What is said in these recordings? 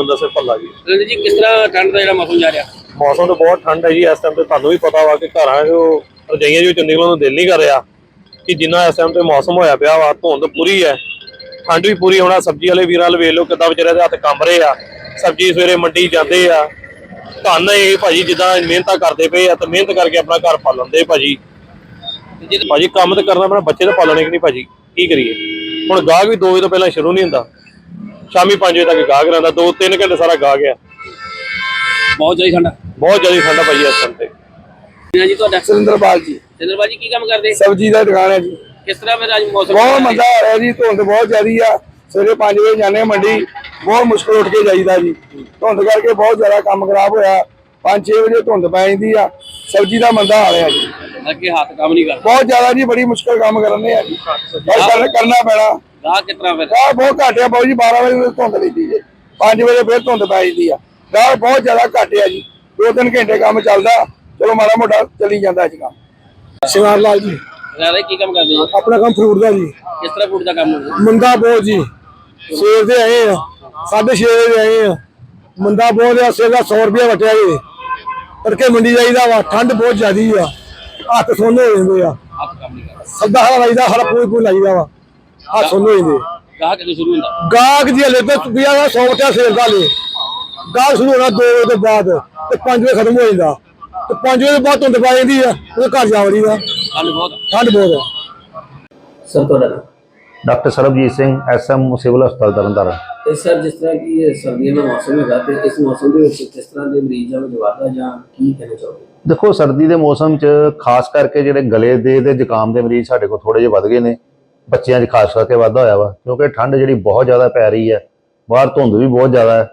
ਅੰਮ੍ਰਿਤਸਰ ਭੱਲਾ ਜੀ। ਰਣਜੀਤ ਜੀ ਕਿਸ ਤਰ੍ਹਾਂ ਠੰਡ ਦਾ ਜਿਹੜਾ ਮੌਸਮ ਜਾ ਰਿਹਾ? ਮੌਸਮ ਤਾਂ ਬਹੁਤ ਠੰਡ ਹੈ ਜੀ ਇਸ ਟਾਈਮ ਤੇ ਤੁਹਾਨੂੰ ਵੀ ਪਤਾ ਵਾ ਕਿ ਘਰਾਂ 'ਚੋਂ ਰਜਾਈਆਂ ਜੋ ਨਿਕਲਣ ਨੂੰ ਦਿਲ ਨਹੀਂ ਕਰ ਰਿਹਾ ਕਿ ਜਿੰਨਾ ਇਸ ਟਾਈਮ ਤੇ ਮੌਸਮ ਹੋਇਆ ਪਿਆ ਵਾ ਧੁੰਦ ਪੂਰੀ ਹੈ। ਠੰਡ ਵੀ ਪੂਰੀ ਹੋਣਾ ਸਬਜ਼ੀ ਵਾਲੇ ਵੀਰਾਂ ਵਾਲੇ ਵੇਖ ਲਓ ਕਿੱਦਾਂ ਵਿਚਾਰੇ ਦੇ ਹੱਥ ਕੰਬ ਰਹੇ ਆ। ਸਬਜ਼ੀ ਸਵੇਰੇ ਮੰਡੀ ਜਾਂਦੇ ਆ। ਧੰਨ ਇਹ ਭਾਜੀ ਜਿੱਦਾਂ ਮਿਹਨਤਾਂ ਕਰਦੇ ਪਏ ਆ ਤੇ ਮਿਹਨਤ ਕਰਕੇ ਆਪਣਾ ਘਰ ਪਾਲਣਦੇ ਭਾਜੀ। ਜੇ ਭਾਜੀ ਕੰਮ ਤੇ ਕਰਨਾ ਪੈਣਾ ਬੱਚੇ ਤਾਂ ਪਾਲਣੇ ਕਿ ਨਹੀਂ ਭਾਜੀ? ਕੀ ਕਰੀਏ? ਹੁਣ ਗਾਹਕ ਵੀ 2 ਵਜੇ ਤੋਂ ਪਹਿਲਾਂ ਸ਼ੁਰੂ ਨਹੀਂ ਹੁੰਦਾ। ਸ਼ਾਮੀ 5 ਵਜੇ ਤੱਕ ਗਾਹਕ ਰਹਿੰਦਾ 2-3 ਘੰਟੇ ਸਾਰਾ ਗਾਹਕ ਆ। ਬਹੁਤ ਜ਼ਿਆਦਾ ਠੰਡ ਬਹੁਤ ਜ਼ਿਆਦਾ ਠੰਡ ਭਾਜੀ ਇਸ ਟਾਈਮ ਤੇ। ਹੈ ਜੀ ਤੁਹਾਡਾ? ਸੁਰਿੰਦਰਪਾਲ ਜੀ। ਚੰਦਰਪਾਲ ਜੀ ਕੀ ਕੰਮ ਕਰਦੇ? ਸਬਜ਼ੀ ਦਾ ਦੁਕਾਨ ਹੈ ਜੀ। ਕਿਸ ਤਰ੍ਹਾਂ ਫਿਰ ਅੱਜ ਮੌਸਮ? ਬਹੁਤ ਮੰਦਾ ਹੋ ਰਿਹਾ ਜੀ ਧੁੰਦ ਬਹੁਤ ਜ਼ਿਆਦੀ ਆ। ਸਵੇਰੇ 5 ਵਜੇ ਜਾਂਦੇ ਮੰਡੀ ਬਹੁਤ ਮੁਸ਼ਕਲ ਉੱਠ ਕੇ ਜਾਈਦਾ ਜੀ। ਧੁੰਦ ਕਰਕੇ ਬਹੁਤ ਜ਼ਿਆਦਾ ਕੰਮ ਖਰਾਬ ਹੋਇਆ। 5-6 ਵਜੇ ਧੁੰਦ ਪੈ ਜਾਂਦੀ ਆ। ਸਬਜ਼ੀ ਦਾ ਮੰਦਾ ਆ ਰਿਹਾ ਜੀ। ਅੱਗੇ ਹੱਥ ਕੰਮ ਨਹੀਂ ਕਰਦਾ। ਬਹੁਤ ਜ਼ਿਆਦਾ ਜੀ ਬੜੀ ਮੁਸ਼ਕਲ ਕੰਮ ਕਰਨੇ ਆ ਜੀ। ਬਸ ਕਰਨਾ- ਕਰਨਾ ਪੈਣਾ। ਕਿਸ ਤਰ੍ਹਾਂ ਫਿਰ? ਗਾਹ ਬਹੁਤ ਘੱਟ ਆ ਬਾਊ ਜੀ 12 ਵਜੇ ਧੁੰਦ ਲੈਂਦੀ ਜੀ। 5 ਵਜੇ ਫਿਰ ਧੁੰਦ ਪੈ ਜਾਂਦੀ ਆ। ਗਾਹ ਬਹੁਤ ਜ਼ਿਆਦਾ ਘੱਟ ਆ ਜੀ। ਦੋ ਤਿੰਨ ਘੰਟੇ ਕੰਮ ਚੱਲਦਾ। ਚਲੋ ਮਾੜਾ ਮੋਟਾ ਚੱਲੀ ਜਾਂਦਾ ਜੀ ਕੰਮ। ਸ਼ਿਵਾਰ ਲਾਲ ਜੀ। ਰਾਜਾ ਕੀ ਕੰਮ ਕਰਦੇ ਜੀ? ਆਪਣਾ ਕੰਮ ਫਰੂਟ ਦਾ ਜੀ। ਕਿਸ ਤਰ੍ਹਾਂ ਫੂਡ ਦਾ ਕੰਮ ਹੁੰਦਾ ਮੰਦਾ ਬਹੁਤ ਜੀ। ਸਵੇਰ ਦੇ ਆਏ ਆ। 6:30 ਵਜੇ ਆਏ ਆ। ਮੰਦਾ ਬਹੁਤ ਆ ਸਵੇਰ ਦਾ 100 ਰੁਪਏ ਵਟਿਆ ਜੀ। ਤੜਕੇ ਮੰਡੀ ਜਾਈਦਾ ਵਾ ਠੰਡ ਬਹੁਤ ਜ਼ਿਆਦੀ ਆ। ਹੱਥ ਸੁੰਨ ਹੋ ਜਾਂਦੇ ਆ। ਹੱਥ ਕੰਮ ਨਹੀਂ ਕਰਦਾ। ਸੱਦਾ ਹਰਾ ਲਾਈਦਾ ਹਰਾ ਪੂਰੀ ਪੂਰੀ ਲਾਈਦਾ ਵਾ। ਹੱਥ ਸੁੰਨ ਹੋ ਜਾਂਦੇ ਗਾਹ ਕਿਦੋਂ ਸ਼ੁਰੂ ਹੁੰਦਾ। ਗਾਹਕ ਜੀ ਹਲੇ ਤਾਂ ਚੁੱਕਿਆ ਵਾ 100 ਵਟਿਆ ਸਵੇਰ ਦਾ ਲੈ ਗਾਹਕ ਸ਼ੁਰੂ ਹੋਣਾ 2 ਵਜੇ ਤੋਂ ਬਾਅਦ ਤੇ 5 ਵਜੇ ਖਤਮ ਹੋ ਜਾਂਦਾ। ਤੇ 5 ਵਜੇ ਤੋਂ ਬਾਅਦ ਧੁੰਦ ਪੈ ਜਾਂਦੀ ਆ ਉਹ ਘਰ ਜਾ ਵੜੀਦਾ ਠੰਡ ਬਹੁਤ ਠੰਡ ਬਹੁਤ ਆ। ਸਰ ਤੁਹਾਡਾ doctor Sarabjit Singh SM civil ਹਸਪਤਾਲ ਤਰਨਤਾਰਨ। ਤੇ ਸਰ ਜਿਸ ਤਰ੍ਹਾਂ ਕਿ ਇਹ ਸਰਦੀਆਂ ਦਾ ਮੌਸਮ ਹੈਗਾ ਤੇ ਇਸ ਮੌਸਮ ਦੇ ਵਿੱਚ ਕਿਸ ਤਰ੍ਹਾਂ ਦੇ ਮਰੀਜ਼ਾਂ ਵਿੱਚ ਵਾਧਾ ਜਾਂ ਕੀ ਕਹਿਣਾ ਚਾਹੋਗੇ? ਦੇਖੋ ਸਰਦੀ ਦੇ ਮੌਸਮ 'ਚ ਖਾਸ ਕਰਕੇ ਜਿਹੜੇ ਗਲੇ ਦੇ ਤੇ ਜ਼ੁਕਾਮ ਦੇ ਮਰੀਜ਼ ਸਾਡੇ ਕੋਲ ਥੋੜੇ ਜਿਹੇ ਵੱਧ ਗਏ ਨੇ। ਬੱਚਿਆਂ 'ਚ ਖਾਸ ਕਰਕੇ ਵਾਧਾ ਹੋਇਆ ਵਾ ਕਿਉਂਕਿ ਠੰਡ ਜਿਹੜੀ ਬਹੁਤ ਜ਼ਿਆਦਾ ਪੈ ਰਹੀ ਹੈ ਬਾਹਰ ਧੁੰਦ ਵੀ ਬਹੁਤ ਜ਼ਿਆਦਾ ਹੈ।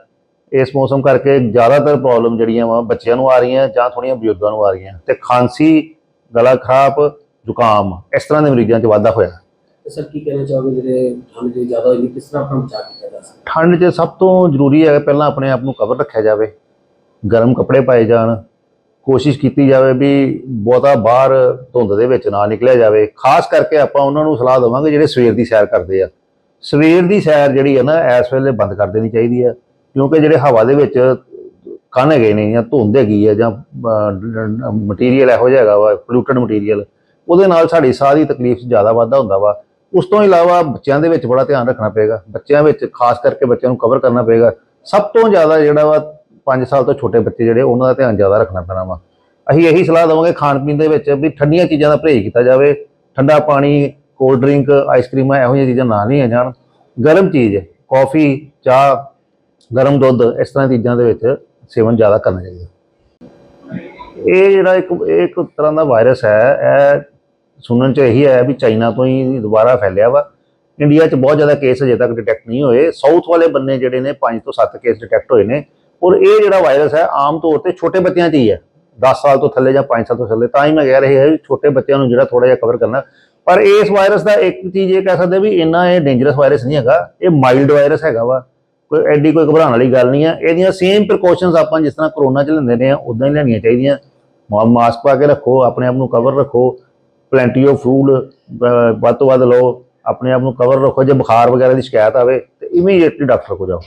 ਇਸ ਮੌਸਮ ਕਰਕੇ ਜ਼ਿਆਦਾਤਰ ਪ੍ਰੋਬਲਮ ਜਿਹੜੀਆਂ ਵਾ ਬੱਚਿਆਂ ਨੂੰ ਆ ਰਹੀਆਂ ਜਾਂ ਥੋੜੀਆਂ ਬਜ਼ੁਰਗਾਂ ਨੂੰ ਆ ਰਹੀਆਂ। ਤੇ ਖਾਂਸੀ ਗਲਾ ਖਰਾਬ ਜ਼ੁਕਾਮ ਇਸ ਤਰ੍ਹਾਂ ਦੇ ਮਰੀਜ਼ਾਂ 'ਚ ਵਾਧਾ ਹੋਇਆ। ਸਰ ਕੀ ਕਹਿਣਾ ਚਾਹੋਗੇ ਜਿਹੜੇ ਠੰਡ ਜਿਹੜੀ ਜ਼ਿਆਦਾ ਹੋਈ ਕਿਸ ਤਰ੍ਹਾਂ ਆਪਣਾ ਬਚਾਅ ਕੀਤਾ ਜਾ ਸਕਦਾ? ਠੰਡ 'ਚ ਸਭ ਤੋਂ ਜ਼ਰੂਰੀ ਹੈ ਪਹਿਲਾਂ ਆਪਣੇ ਆਪ ਨੂੰ ਕਵਰ ਰੱਖਿਆ ਜਾਵੇ। ਗਰਮ ਕੱਪੜੇ ਪਾਏ ਜਾਣ ਕੋਸ਼ਿਸ਼ ਕੀਤੀ ਜਾਵੇ ਵੀ ਬਹੁਤਾ ਬਾਹਰ ਧੁੰਦ ਦੇ ਵਿੱਚ ਨਾ ਨਿਕਲਿਆ ਜਾਵੇ। ਖਾਸ ਕਰਕੇ ਆਪਾਂ ਉਹਨਾਂ ਨੂੰ ਸਲਾਹ ਦੇਵਾਂਗੇ ਜਿਹੜੇ ਸਵੇਰ ਦੀ ਸੈਰ ਕਰਦੇ ਆ। ਸਵੇਰ ਦੀ ਸੈਰ ਜਿਹੜੀ ਹੈ ਨਾ, ਇਸ ਵੇਲੇ ਬੰਦ ਕਰ ਦੇਣੀ ਚਾਹੀਦੀ ਹੈ ਕਿਉਂਕਿ ਜਿਹੜੇ ਹਵਾ ਦੇ ਵਿੱਚ ਕਣ ਹੈਗੇ ਨੇ ਜਾਂ ਧੁੰਦ ਹੈਗੀ ਹੈ ਜਾਂ ਮਟੀਰੀਅਲ ਇਹੋ ਜਿਹਾ ਹੈਗਾ ਵਾ ਪੋਲੂਟਡ ਮਟੀਰੀਅਲ ਉਹਦੇ ਨਾਲ ਸਾਡੀ ਸਾਹ ਦੀ ਤਕਲੀਫ ਜ਼ਿਆਦਾ ਵਾਧਾ ਹੁੰਦਾ ਵਾ। ਉਸ ਤੋਂ ਇਲਾਵਾ ਬੱਚਿਆਂ ਦੇ ਵਿੱਚ ਬੜਾ ਧਿਆਨ ਰੱਖਣਾ ਪਏਗਾ। ਬੱਚਿਆਂ ਵਿੱਚ ਖਾਸ ਕਰਕੇ ਬੱਚਿਆਂ ਨੂੰ ਕਵਰ ਕਰਨਾ ਪਏਗਾ। ਸਭ ਤੋਂ ਜ਼ਿਆਦਾ ਜਿਹੜਾ ਵਾ 5 ਸਾਲ ਤੋਂ ਛੋਟੇ ਬੱਚੇ ਜਿਹੜੇ, ਉਹਨਾਂ ਦਾ ਧਿਆਨ ਜ਼ਿਆਦਾ ਰੱਖਣਾ ਪੈਣਾ ਵਾ। ਅਸੀਂ ਇਹੀ ਸਲਾਹ ਦੇਵਾਂਗੇ ਖਾਣ ਪੀਣ ਦੇ ਵਿੱਚ ਵੀ ਠੰਡੀਆਂ ਚੀਜ਼ਾਂ ਦਾ ਪਰਹੇਜ਼ ਕੀਤਾ ਜਾਵੇ। ਠੰਡਾ ਪਾਣੀ ਕੋਲਡ ਡਰਿੰਕ ਆਈਸਕ੍ਰੀਮਾਂ ਇਹੋ ਜਿਹੀਆਂ ਚੀਜ਼ਾਂ ਨਾ ਲਈਆਂ ਜਾਣ। ਗਰਮ ਚੀਜ਼ ਕੌਫੀ ਚਾਹ, ਗਰਮ ਦੁੱਧ, ਇਸ ਤਰ੍ਹਾਂ ਦੀਆਂ ਚੀਜ਼ਾਂ ਦੇ ਵਿੱਚ ਸੇਵਨ ਜ਼ਿਆਦਾ ਕਰਨਾ ਚਾਹੀਦਾ। ਇਹ ਜਿਹੜਾ ਇੱਕ, ਇਹ ਇੱਕ ਤਰ੍ਹਾਂ ਦਾ ਵਾਇਰਸ ਹੈ, ਇਹ ਸੁਣਨ ਚ ਇਹੀ ਆਇਆ ਵੀ ਚਾਈਨਾ ਤੋਂ ਹੀ ਦੁਬਾਰਾ ਫੈਲਿਆ ਵਾ। ਇੰਡੀਆ 'ਚ ਬਹੁਤ ਜ਼ਿਆਦਾ ਕੇਸ ਅਜੇ ਤੱਕ ਡਿਟੈਕਟ ਨਹੀਂ ਹੋਏ। ਸਾਊਥ ਵਾਲੇ ਬੰਨੇ ਜਿਹੜੇ ਨੇ 5 ਤੋਂ 7 ਕੇਸ ਡਿਟੈਕਟ ਹੋਏ ਨੇ। ਔਰ ਇਹ ਜਿਹੜਾ ਵਾਇਰਸ ਹੈ, ਆਮ ਤੌਰ ਤੇ ਛੋਟੇ ਬੱਚਿਆਂ 'ਚ ਹੀ ਹੈ। 10 ਸਾਲ ਤੋਂ ਥੱਲੇ ਜਾਂ 5 ਸਾਲ ਤੋਂ ਥੱਲੇ, ਤਾਂ ਹੀ ਮੈਂ ਕਹਿ ਰਿਹਾ ਹੈ ਵੀ ਛੋਟੇ ਬੱਚਿਆਂ ਨੂੰ ਜਿਹੜਾ ਥੋੜਾ ਜਿਹਾ ਕਵਰ ਕਰਨਾ। ਪਰ ਇਸ ਵਾਇਰਸ ਦਾ ਇੱਕ ਚੀਜ਼ ਇਹ ਕਹਿ ਸਕਦੇ ਵੀ ਇੰਨਾ ਇਹ ਡੇਂਜਰਸ ਵਾਇਰਸ ਨਹੀਂ ਹੈਗਾ, ਇਹ ਮਾਈਲਡ ਵਾਇਰਸ ਹੈਗਾ ਵਾ। ਕੋਈ ਐਡੀ ਕੋਈ ਘਬਰਾਉਣ ਵਾਲੀ ਗੱਲ ਨਹੀਂ ਹੈ ਇਹਦੀਆਂ ਸੇਮ ਪ੍ਰੀਕਾਸ਼ਨਸ ਆਪਾਂ ਜਿਸ ਤਰ੍ਹਾਂ ਕਰੋਨਾ 'ਚ ਲੈਂਦੇ ਨੇ ਉਦਾਂ ਹੀ ਲੈਣੀਆਂ ਚਾਹੀਦੀਆਂ। ਮਾ- ਮਾਸਕ ਪਾ ਕੇ ਰੱਖੋ, ਆਪਣੇ ਆਪ ਨੂੰ ਕਵਰ ਰੱਖੋ। ਪਲੈਂਟੀ ਆਫ ਫੂਡ ਵੱਧ ਤੋਂ ਵੱਧ ਲਓ। ਆਪਣੇ ਆਪ ਨੂੰ ਕਵਰ ਰੱਖੋ। ਜੇ ਬੁਖਾਰ ਵਗੈਰਾ ਦੀ ਸ਼ਿਕਾਇਤ ਆਵੇ, ਤੇ ਇਮੀਡੀਏਟਲੀ ਡਾਕਟਰ ਕੋਲ ਜਾਓ।